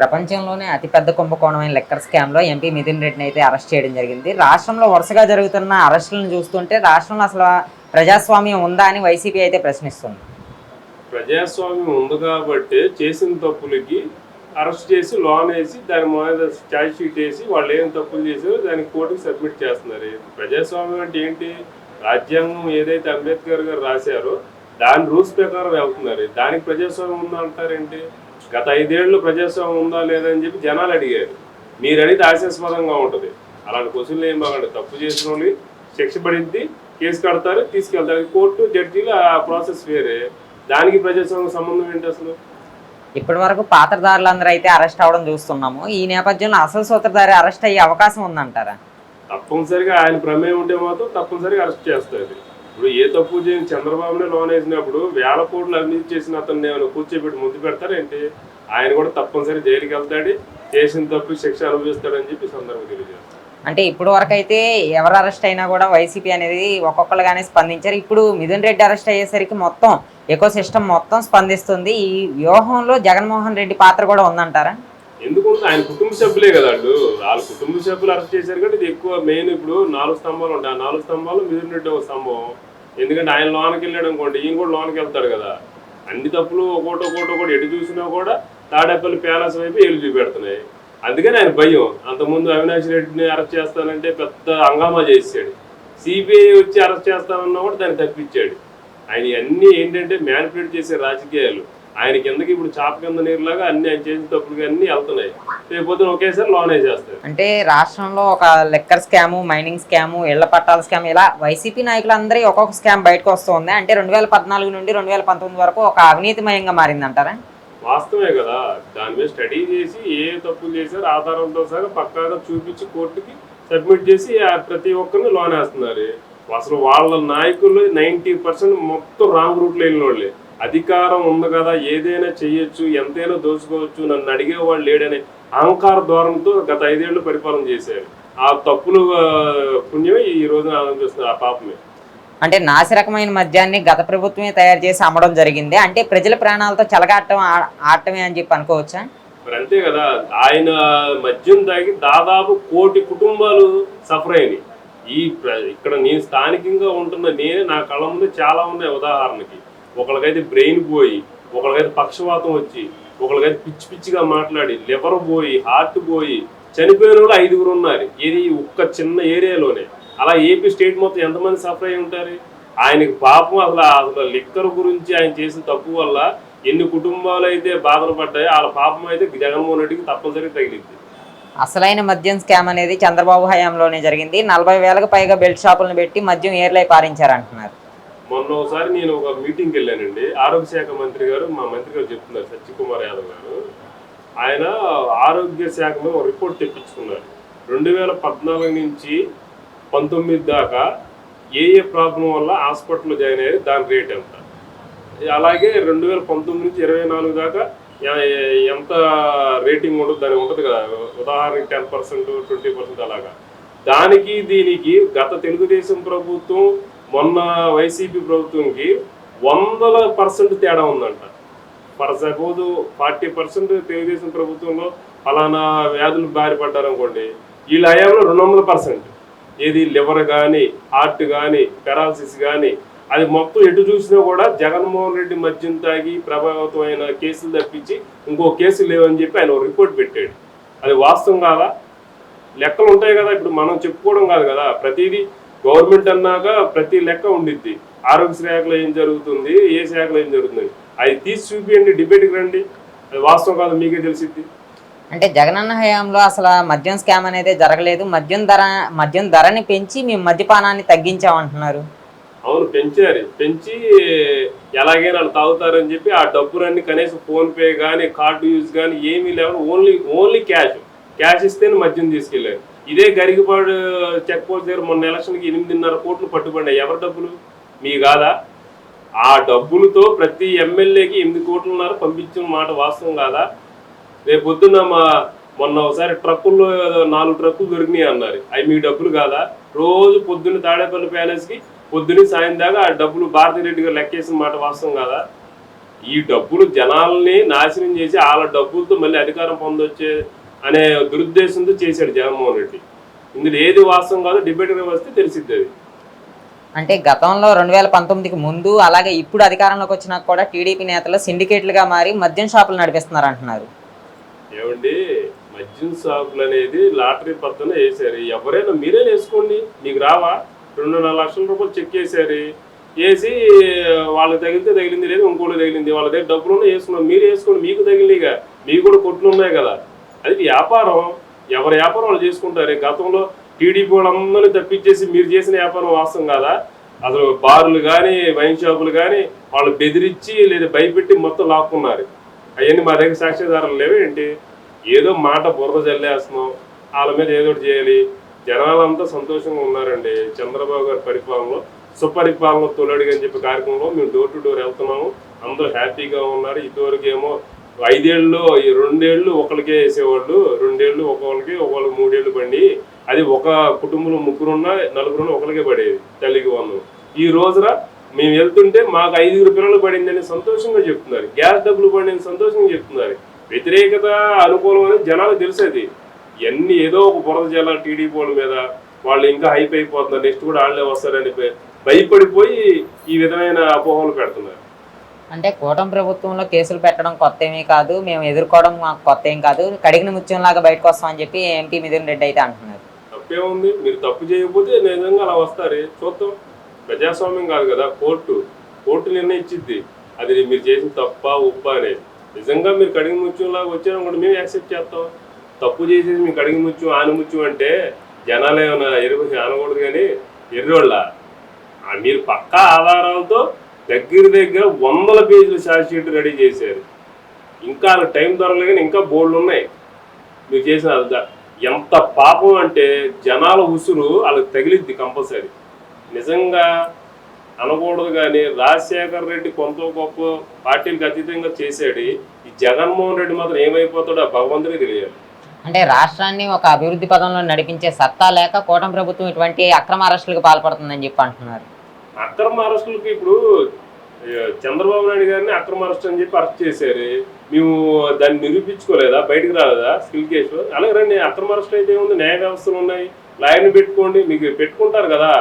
ప్రపంచంలోనే అతిపెద్ద కుంభకోణమైన లెక్కర్ స్కామ్లో ఎంపీ మిథున్ రెడ్డిని అయితే అరెస్ట్ చేయడం జరిగింది. రాష్ట్రంలో వరుసగా జరుగుతున్న అరెస్టులను చూస్తుంటే రాష్ట్రంలో అసలు ప్రజాస్వామ్యం ఉందా అని వైసీపీ అయితే ప్రశ్నిస్తుంది. ప్రజాస్వామ్యం ఉంది కాబట్టి చేసిన తప్పులకి అరెస్ట్ చేసి లోన్ వేసి దాని మీద ఛార్జ్ షీట్ వేసి వాళ్ళు ఏం తప్పులు చేశారో దాన్ని కోర్టుకి సబ్మిట్ చేస్తున్నారు. ప్రజాస్వామ్యం అంటే ఏంటి? రాజ్యాంగం ఏదైతే అంబేద్కర్ గారు రాశారో దాని రూల్స్ ప్రకారం వెళ్తున్నారు. దానికి ప్రజాస్వామ్యం ఉందంటారేంటి గత ఐదేళ్ళు ప్రజాస్వామ్యం ఉందా లేదా అని చెప్పి జనాలు అడిగారు. మీరు అనేది ఆశాస్పదంగా ఉంటుంది. అలాంటి క్వశ్చన్లు ఏం బాగండి తప్పు చేసిన వాళ్ళని శిక్ష పడింది కేసు కడతారు తీసుకెళ్తారు. కోర్టు జడ్జీలు ఆ ప్రాసెస్ వేరే. దానికి ప్రజాస్వామ్యం సంబంధం ఏంటి అసలు? ఇప్పటి వరకు పాత్రదారులందరూ అయితే అరెస్ట్ అవడం చూస్తున్నాము. ఈ నేపథ్యంలో అసలు సూత్రధారి అరెస్ట్ అయ్యే అవకాశం ఉందంటారా? తప్పనిసరిగా ఆయన ప్రమేయం ఉంటే మాత్రం తప్పనిసరిగా అరెస్ట్ చేస్తారు. ఇప్పుడు ఏ తప్పు చేయని చంద్రబాబునే లోన్ వేసినప్పుడు వేల కోట్లు అవినీతి చేసిన అతన్ని ఏమైనా కూర్చోబెట్టి ముందు పెడతారేంటి ఆయన కూడా తప్పనిసరి జైలుకి వెళ్తాడు చేసిన తప్పు శిక్ష అనుభవిస్తాడని చెప్పి సందర్భం తెలియజేస్తారు అంటే ఇప్పుడు వరకు అయితే ఎవరు అరెస్ట్ అయినా కూడా వైసీపీ అనేది ఒక్కొక్కరుగానే స్పందించారు. ఇప్పుడు మిథున్ రెడ్డి అరెస్ట్ అయ్యేసరికి మొత్తం ఎకో సిస్టమ్ మొత్తం స్పందిస్తుంది. ఈ వ్యూహంలో జగన్మోహన్ రెడ్డి పాత్ర కూడా ఉందంటారా? ఎందుకంటే ఆయన కుటుంబ సభ్యులే కదా వాళ్ళు వాళ్ళ కుటుంబ సభ్యులు అరెస్ట్ చేశారు కాబట్టి ఇది ఎక్కువ మెయిన్ ఇప్పుడు నాలుగు స్తంభాలు ఉంటాయి. ఆ నాలుగు స్తంభాలు మిథున్ రెడ్డి ఒక స్తంభం. ఎందుకంటే ఆయన లోనకి వెళ్ళాడు అనుకోండి ఈయన కూడా లోనకి వెళ్తాడు కదా. అన్ని తప్పులు ఒకటి ఒకటి ఒకటి ఎటు చూసినా కూడా తాడేపల్లి ప్యాలెస్ వైపు ఏళ్ళు చూపెడుతున్నాయి. అందుకని ఆయన భయం. అంతకుముందు అవినాష్ రెడ్డిని అరెస్ట్ చేస్తానంటే పెద్ద హంగామా చేసాడు సిబిఐ వచ్చి అరెస్ట్ చేస్తానన్నా కూడా దాన్ని తప్పించాడు. ఆయన అన్నీ ఏంటంటే మ్యానిపులేట్ చేసే రాజకీయాలు. ఆయన కిందకి ఇప్పుడు చాప కింద నీరులాగా అన్ని ఆయన చేసిన తప్పులు అన్ని వెళ్తున్నాయి. రేపు ఒకేసారి లోన్ వేసేస్తారు అంటే రాష్ట్రంలో ఒక లెక్కర్ స్కాము మైనింగ్ స్కాము ఇళ్ళ పట్టాల స్కామ్ ఇలా వైసీపీ నాయకులందరి ఒక్కొక్క స్కామ్ బయటకు వస్తుంది అంటే రెండు వేల పద్నాలుగు నుండి రెండు వేల పంతొమ్మిది వరకు ఒక అవినీతిమయంగా మారిందంటారా? వాస్తవమే కదా. దాని మీద స్టడీ చేసి ఏ తప్పులు చేశారు ఆధారంతో సహా పక్కాగా చూపించి కోర్టుకి సబ్మిట్ చేసి ప్రతి ఒక్కరిని లోన్ వేస్తున్నారు అసలు వాళ్ళ నాయకులు నైంటీ పర్సెంట్ మొత్తం రాంగ్ రూట్లో వెళ్ళిన వాళ్ళే అధికారం ఉంది కదా ఏదైనా చెయ్యొచ్చు ఎంతైనా దోచుకోవచ్చు నన్ను అడిగేవాళ్ళు లేడనే అహంకార ధోరణితో గత ఐదేళ్ళు పరిపాలన చేశారు. ఆ తప్పులు పుణ్యమే ఈ రోజున ఆనందిస్తున్నారు ఆ పాపమే. అంటే నాసిరకమైన మద్యాన్ని గత ప్రభుత్వమే తయారు చేసి అమ్మడం జరిగింది. అంటే ప్రజల ప్రాణాలతో చెలగాటం ఆడటమే అని చెప్పి అనుకోవచ్చా? మరి అంతే కదా ఆయన మద్యం తాగి దాదాపు కోటి కుటుంబాలు సఫర్ అయినాయి. ఈ ఇక్కడ నేను స్థానికంగా ఉంటున్న నేనే నా కళ్ళ ముందు చాలా ఉన్నాయి ఉదాహరణకి. ఒకరికైతే బ్రెయిన్ పోయి ఒకరికైతే పక్షవాతం వచ్చి ఒకరికైతే పిచ్చి పిచ్చిగా మాట్లాడి లివర్ పోయి హార్ట్ పోయి చనిపోయిన వాళ్ళు ఐదుగురు ఉన్నారు. ఇది ఒక్క చిన్న ఏరియాలోనే? అలా ఏపీ స్టేట్ మొత్తం ఎంతమంది సఫర్ అయి ఉంటారు? ఆయనకి పాపం అసలు అసలు లిక్కర్ గురించి ఆయన చేసిన తప్పు వల్ల ఎన్ని కుటుంబాలు అయితే బాధలు పడ్డాయో వాళ్ళ పాపం అయితే జగన్మోహన్ రెడ్డికి తప్పనిసరిగా తగిలింది. అసలైన మద్యం స్కామ్ అనేది చంద్రబాబు హయాంలోనే జరిగింది. నలభై వేలకు పైగా బెల్ట్ షాపులను పెట్టి మద్యం ఏర్లై పారించారంటున్నారు మొన్న ఒకసారి నేను ఒక మీటింగ్కి వెళ్ళానండి. ఆరోగ్య శాఖ మంత్రి గారు మా మంత్రి గారు చెప్తున్నారు సత్యకుమార్ యాదవ్ గారు. ఆయన ఆరోగ్య శాఖ మీద ఒక రిపోర్ట్ తెప్పించుకున్నారు. రెండు వేల పద్నాలుగు నుంచి పంతొమ్మిది దాకా ఏ ఏ ప్రాబ్లం వల్ల హాస్పిటల్లో జాయిన్ అయ్యారు దాని రేట్ ఎంత? అలాగే రెండు వేల పంతొమ్మిది నుంచి ఇరవై నాలుగు దాకా ఎంత రేటింగ్ ఉంటుంది దానికి ఉంటుంది కదా ఉదాహరణకి టెన్ పర్సెంట్ ట్వంటీ పర్సెంట్ అలాగా. దానికి దీనికి గత తెలుగుదేశం ప్రభుత్వం మొన్న వైసీపీ ప్రభుత్వంకి వందల పర్సెంట్ తేడా ఉందంట. For suppose forty percent Telugu Desam ప్రభుత్వంలో ఫలానా వ్యాధులు బారి పడ్డారనుకోండి వీళ్ళ హయాంలో రెండు వందల పర్సెంట్. ఏది లివర్ కానీ హార్ట్ కానీ పెరాలసిస్ కానీ అది మొత్తం ఎటు చూసినా కూడా జగన్మోహన్ రెడ్డి మద్యం తాగి ప్రభావితమైన కేసులు తప్పించి ఇంకో కేసు లేవని చెప్పి ఆయన ఒక రిపోర్ట్ పెట్టాడు. అది వాస్తవం కాదా? లెక్కలు ఉంటాయి కదా ఇప్పుడు మనం చెప్పుకోవడం కాదు కదా. ప్రతిదీ గవర్నమెంట్ అన్నాక ప్రతి లెక్క ఉండిద్ది. ఆరోగ్య శాఖలో ఏం జరుగుతుంది? ఏ శాఖలో ఏం జరుగుతుంది? అది తీసి చూపియండి డిబేట్కి రండి. అది వాస్తవం కాదు మీకే తెలిసిద్ది. అంటే జగనన్న హయాంలో అసలు మద్యం స్కామ్ అనేది జరగలేదు. మద్యం ధర మద్యం ధరని పెంచి మేము మద్యపానాన్ని తగ్గించామంటున్నారు. అవును పెంచారు. పెంచి ఎలాగైనా వాళ్ళు తాగుతారని చెప్పి ఆ డబ్బులన్నీ కనీసం ఫోన్ పే కానీ కార్డు యూజ్ కానీ ఏమీ లేవు ఓన్లీ ఓన్లీ క్యాష్. క్యాష్ ఇస్తేనే మద్యం తీసుకెళ్ళారు ఇదే గరికపాడు చెక్ పోస్ట్ దగ్గర మొన్న ఎలక్షన్కి ఎనిమిదిన్నర కోట్లు పట్టుబడి ఎవరి డబ్బులు? మీ కాదా? ఆ డబ్బులతో ప్రతి ఎమ్మెల్యేకి ఎనిమిది కోట్లున్నర పంపించిన మాట వాస్తవం కాదా? రేపు పొద్దున్న మా మొన్న ఒకసారి ట్రక్కుల్లో ఏదో నాలుగు ట్రక్కులు దొరికినాయి అన్నారు. అవి మీ డబ్బులు కాదా? రోజు పొద్దున్న తాడేపల్లి ప్యాలెస్కి పొద్దున్న సాయం దాకా ఆ డబ్బులు భారతీ రెడ్డి గారు లెక్కేసిన మాట వాస్తవం కాదా? ఈ డబ్బులు జనాల్ని నాశనం చేసి వాళ్ళ డబ్బులతో మళ్ళీ అధికారం పొందొచ్చే అనే దురుద్దేశంతో చేశాడు జగన్మోహన్ రెడ్డి. ఇందులో ఏది వాస్తవం కాదో డిబేట్ వస్తే తెలిసిద్ది అది. అంటే గతంలో రెండు వేల పంతొమ్మిదికి ముందు అలాగే ఇప్పుడు అధికారంలోకి వచ్చినాక కూడా టీడీపీ నేతలు సిండికేట్లుగా మారి మద్యం షాపులు నడిపిస్తున్నారు అంటున్నారు. ఏమండి మద్యం షాపులు అనేది లాటరీ పద్ధతిన వేసారు ఎవరైనా మీరే వేసుకోండి మీకు రావా? రెండున్నర లక్షల రూపాయలు చెక్ వేసారు వేసి వాళ్ళకి తగిలితే తగిలింది లేదు ఇంకోటి తగిలింది. వాళ్ళ దగ్గర డబ్బులు వేసుకున్నాం. మీరు వేసుకోండి మీకు తగిలిగా మీకు కూడా కొట్లు ఉన్నాయి కదా. అది వ్యాపారం. ఎవరి వ్యాపారం వాళ్ళు చేసుకుంటారు. గతంలో టీడీపీ వాళ్ళందరినీ తప్పించేసి మీరు చేసిన వ్యాపారం వాస్తవం కాదా? అసలు బార్లు కానీ వైన్ షాపులు కానీ వాళ్ళు బెదిరించి లేదా భయపెట్టి మొత్తం లాక్కున్నారు. అవన్నీ మా దగ్గర సాక్ష్యాధారాలు లేవు ఏంటి? ఏదో మాట బురద జల్లేస్తున్నాం. వాళ్ళ మీద ఏదో చేయాలి. జనాలంతా సంతోషంగా ఉన్నారండి. చంద్రబాబు గారి పరిపాలనలో సుపరిపాలన తొలడిగా అని చెప్పి కార్యక్రమంలో మేము డోర్ టు డోర్ వెళ్తున్నాము. అందరూ హ్యాపీగా ఉన్నారు. ఇదివరకు ఏమో ఐదేళ్ళు రెండేళ్ళు ఒకరికే వేసేవాళ్ళు రెండేళ్ళు ఒకళ్ళకి ఒకళ్ళకి మూడేళ్ళు పండి అది ఒక కుటుంబంలో ముగ్గురున్నా నలుగురున్న ఒకరికే పడేది తల్లికి వాళ్ళు ఈ రోజున మేము వెళ్తుంటే మాకు ఐదుగురు పిల్లలు పడిందని సంతోషంగా చెప్తున్నారు. గ్యాస్ డబ్బులు పడిందని సంతోషంగా చెప్తున్నారు. వ్యతిరేకత అనుకూలం అనేది జనాలు తెలిసేది. ఎన్ని ఏదో ఒక బురద జల టీడీపీ వాళ్ళ మీద వాళ్ళు ఇంకా హైప్ అయిపోతున్నారు. నెక్స్ట్ కూడా వాళ్ళే వస్తారని భయపడిపోయి ఈ విధమైన అపోహలు పెడుతున్నారు. అంటే కూటమి ప్రభుత్వంలో కేసులు పెట్టడం కొత్త ఏమీ కాదు మేము ఎదుర్కోవడం మాకు కొత్త ఏం కాదు కడిగిన ముత్యంలాగా బయటకు వస్తామని చెప్పి ఎంపీ మిథున్ రెడ్డి అయితే అంటున్నారు. తప్పేముంది మీరు తప్పు చేయకపోతే నిజంగా అలా వస్తారు? చూద్దాం. ప్రజాస్వామ్యం కాదు కదా కోర్టు. కోర్టు నిర్ణయించిద్ది అది మీరు చేసిన తప్ప ఉప్ప అనేది నిజంగా మీరు కడిగి ముత్యంలాగా కూడా మేము యాక్సెప్ట్ చేస్తాం. తప్పు చేసేసి మీకు కడిగి ముత్యం ఆనిముత్యం అంటే జనాలు ఏమైనా ఎరువు అనకూడదు కానీ ఎర్రోళ్ళ. ఆ మీరు పక్కా ఆధారాలతో దగ్గర దగ్గర వందల పేజీల ఛార్జ్ షీట్ రెడీ చేశారు. ఇంకా వాళ్ళకి టైం దొరకలేదు కానీ ఇంకా బోర్డులు ఉన్నాయి. మీరు చేసిన ఎంత పాపం అంటే జనాల ఉసురు వాళ్ళకి తగిలిద్ది కంపల్సరీ నిజంగా అనకూడదు కానీ రాజశేఖర్ రెడ్డి కొంత గొప్ప పార్టీలకు అతీతంగా చేశాడు. ఈ జగన్మోహన్ రెడ్డి మాత్రం ఏమైపోతాడో ఆ భగవంతుడికి తెలియాలి. అంటే రాష్ట్రాన్ని ఒక అభివృద్ధి పదంలో నడిపించే సత్తా లేక కూటమి ప్రభుత్వం ఇటువంటి అక్రమ అరెస్టులకు పాల్పడుతుందని చెప్పి అంటున్నారు. అక్రమ అరెస్టులకి ఇప్పుడు చంద్రబాబు నాయుడు గారిని అక్రమ అరెస్ట్ అని చెప్పి అరెస్ట్ చేశారు. మేము దాన్ని నిరూపించుకోలేదా? బయటకు రాలేదా? Skill case? అలాగే రండి అక్రమ అరెస్ట్ అయితే ఏముంది? న్యాయ వ్యవస్థలు ఉన్నాయి. లాయర్ని పెట్టుకోండి. మీకు పెట్టుకుంటారు కదా.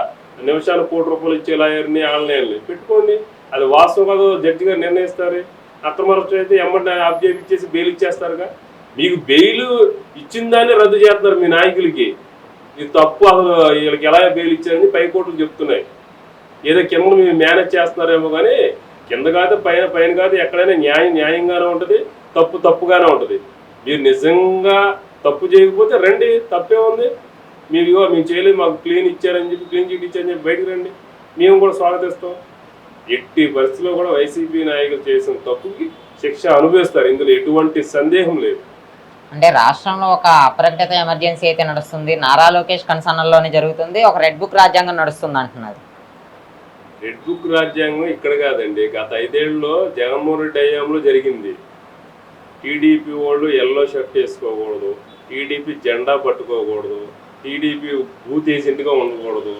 నిమిషాలు కోటి రూపాయలు ఇచ్చే లాయర్ని ఆన్లైన్ని పెట్టుకోండి. అది వాస్తవం కాదు జడ్జి గారు నిర్ణయిస్తారు. అక్రమ అరెస్ట్ అయితే ఎమ్మటి ఆఫ్ చేసి బెయిల్ ఇచ్చేస్తారుగా. మీకు బెయిల్ ఇచ్చిన దాన్ని రద్దు చేస్తున్నారు మీ నాయకులకి. ఇది తప్పు. అసలు వీళ్ళకి ఎలా బెయిల్ ఇచ్చారని పై కోర్టులు చెప్తున్నాయి. ఏదో కింద మీరు మేనేజ్ చేస్తున్నారేమో కానీ కింద కాదు పైన పైన కాదు ఎక్కడైనా న్యాయం న్యాయంగానే ఉంటుంది తప్పు తప్పుగానే ఉంటుంది. మీరు నిజంగా తప్పు చేయకపోతే రండి తప్పే ఉంది. మీరు ఇగో మేము చేయలేదు మాకు క్లీన్ ఇచ్చారని చెప్పి క్లీన్ చీట్ ఇచ్చారని చెప్పి బయటకు రండి. మేము కూడా స్వాగతిస్తాం. ఎట్టి పరిస్థితిలో కూడా వైసీపీ నాయకులు చేసిన తప్పుకి శిక్ష అనుభవిస్తారు. ఇందులో ఎటువంటి సందేహం లేదు. అంటే రాష్ట్రంలో ఒక అప్రకటిత ఎమర్జెన్సీ అయితే నడుస్తుంది. నారా లోకేష్ కన్సర్న్లోనే జరుగుతుంది. ఒక రెడ్ బుక్ రాజ్యాంగం నడుస్తుంది అంటున్నారు. రెడ్ బుక్ రాజ్యాంగం ఇక్కడ కాదండి. గత ఐదేళ్ళలో జగన్మోహన్ రెడ్డి హయాంలో జరిగింది. టీడీపీ వాళ్ళు ఎల్లో షర్ట్ వేసుకోకూడదు టీడీపీ జెండా పట్టుకోకూడదు టీడీపీ బూత్ ఏజెంట్గా ఉండకూడదు.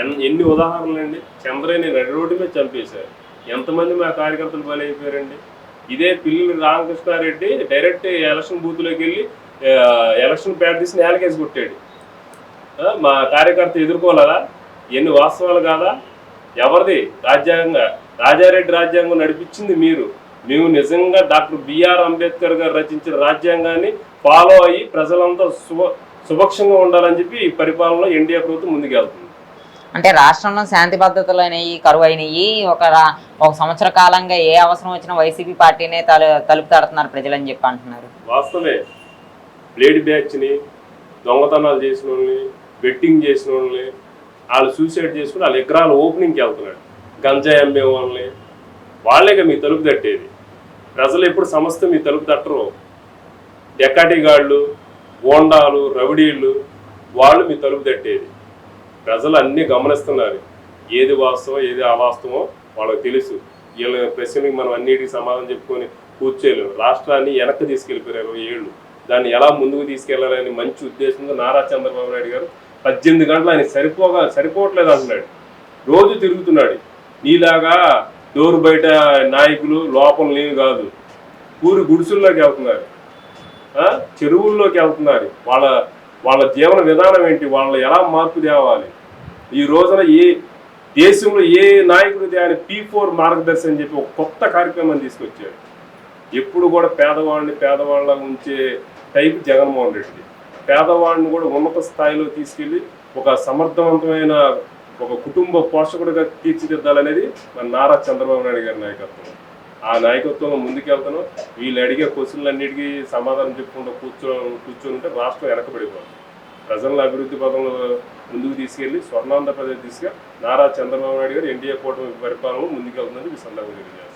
ఎన్ ఎన్ని ఉదాహరణలు అండి రెడ్ రోడ్డు మీద చంపేశారు. ఎంతమంది మా కార్యకర్తలు బలైపోయారండి? ఇదే పిల్లలు రామకృష్ణారెడ్డి డైరెక్ట్ ఎలక్షన్ బూత్లోకి వెళ్ళి ఎలక్షన్ ప్యాడ్ తీసి నేలకేసి కొట్టాడు మా కార్యకర్త ఎదుర్కోలేదా ఎన్ని వాస్తవాలు కాదా? ఎవరిది? రాజ్యాంగ రాజారెడ్డి రాజ్యాంగం నడిపించింది మీరు. మేము నిజంగా డాక్టర్ బిఆర్ అంబేద్కర్ గారు రచించిన రాజ్యాంగాన్ని ఫాలో అయ్యి ప్రజలంతా శుభ సుభక్షంగా ఉండాలని చెప్పి ఈ పరిపాలనలో ఎన్డీఏ ప్రభుత్వం ముందుకెళ్తుంది. అంటే రాష్ట్రంలో శాంతి భద్రతలు అయినాయి కరువు అయినాయి ఒక ఒక సంవత్సర కాలంగా ఏ అవసరం వచ్చినా వైసీపీ పార్టీనే తలు తలుపు తడుతున్నారు ప్రజలని చెప్పి అంటున్నారు. వాస్తవే లేడీ బ్యాచ్ని దొంగతనాలు చేసిన వాళ్ళని బెట్టింగ్ చేసిన వాళ్ళని వాళ్ళు సూసైడ్ చేసుకుని వాళ్ళ ఎకరాల ఓపెనింగ్కి వెళ్తున్నాడు. గంజాయి అమ్మే వాళ్ళని. వాళ్ళేగా మీ తలుపు తట్టేది. ప్రజలు ఎప్పుడు సమస్త మీ తలుపు తట్టరు. డెక్కాటిగాళ్ళు బోండాలు రవిడీళ్ళు వాళ్ళు మీ తలుపు తట్టేది. ప్రజలు అన్నీ గమనిస్తున్నారు. ఏది వాస్తవం ఏది అవాస్తవం వాళ్ళకి తెలుసు. వీళ్ళ ప్రశ్నకి మనం అన్నిటికీ సమాధానం చెప్పుకొని కూర్చోలేము రాష్ట్రాన్ని వెనక్కి తీసుకెళ్ళిపోయారు ఇరవై ఏళ్ళు. దాన్ని ఎలా ముందుకు తీసుకెళ్ళాలని మంచి ఉద్దేశంతో నారా చంద్రబాబు నాయుడు గారు పద్దెనిమిది గంటలు ఆయన సరిపోగా సరిపోవట్లేదు అంటున్నాడు. రోజు తిరుగుతున్నాడు. నీలాగా డోరు బయట నాయకులు లోపల లేని కాదు. ఊరి గుడిసెల్లోకి వెళ్తున్నారు. చెరువుల్లోకి వెళ్తున్నారు. వాళ్ళ వాళ్ళ జీవన విధానం ఏంటి? వాళ్ళు ఎలా మార్పు తేవాలి? ఈ రోజున ఏ దేశంలో ఏ నాయకుడు దాని పీ ఫోర్ మార్గదర్శి అని చెప్పి ఒక కొత్త కార్యక్రమం తీసుకొచ్చాడు. ఎప్పుడు కూడా పేదవాళ్ళని పేదవాళ్ళ ఉంచే టైప్ జగన్మోహన్ రెడ్డి పేదవాడిని కూడా ఉన్నత స్థాయిలో తీసుకెళ్ళి ఒక సమర్థవంతమైన ఒక కుటుంబ పోషకుడిగా తీర్చిదిద్దాలనేది మన నారా చంద్రబాబు నాయుడు గారి నాయకత్వం. ఆ నాయకత్వంలో ముందుకెళ్తాను. వీళ్ళు అడిగే క్వశ్చన్లన్నిటికీ సమాధానం చెప్పుకుంటూ కూర్చో కూర్చుంటే రాష్ట్రం వెనకబడిపోతుంది. ప్రజలను అభివృద్ధి పదంలో ముందుకు తీసుకెళ్ళి స్వర్ణాంధ్రప్రదేశ్ దిశగా నారా చంద్రబాబు నాయుడు గారు ఎన్డీఏ కూటమి పరిపాలనలో ముందుకెళ్తుందని ఈ సందర్భంగా